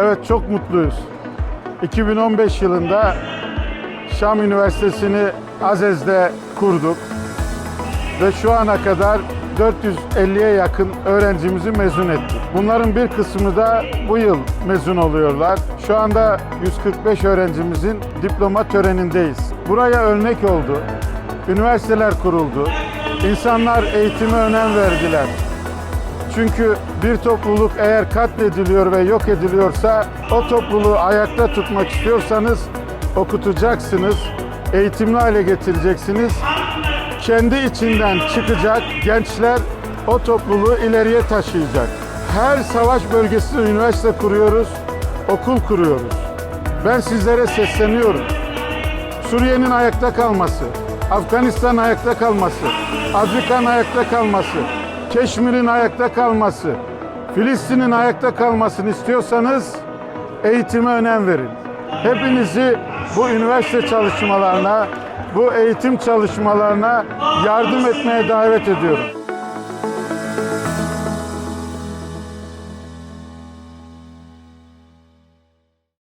Evet çok mutluyuz. 2015 yılında Şam Üniversitesi'ni Azez'de kurduk ve şu ana kadar 450'ye yakın öğrencimizi mezun ettik. Bunların bir kısmı da bu yıl mezun oluyorlar. Şu anda 145 öğrencimizin diploma törenindeyiz. Buraya örnek oldu. Üniversiteler kuruldu. İnsanlar eğitime önem verdiler. Çünkü bir topluluk eğer katlediliyor ve yok ediliyorsa o topluluğu ayakta tutmak istiyorsanız okutacaksınız, eğitimli hale getireceksiniz. Kendi içinden çıkacak gençler o topluluğu ileriye taşıyacak. Her savaş bölgesinde üniversite kuruyoruz, okul kuruyoruz. Ben sizlere sesleniyorum. Suriye'nin ayakta kalması, Afganistan ayakta kalması, Afrika'nın ayakta kalması, Keşmir'in ayakta kalması, Filistin'in ayakta kalmasını istiyorsanız eğitime önem verin. Hepinizi bu üniversite çalışmalarına, bu eğitim çalışmalarına yardım etmeye davet ediyorum.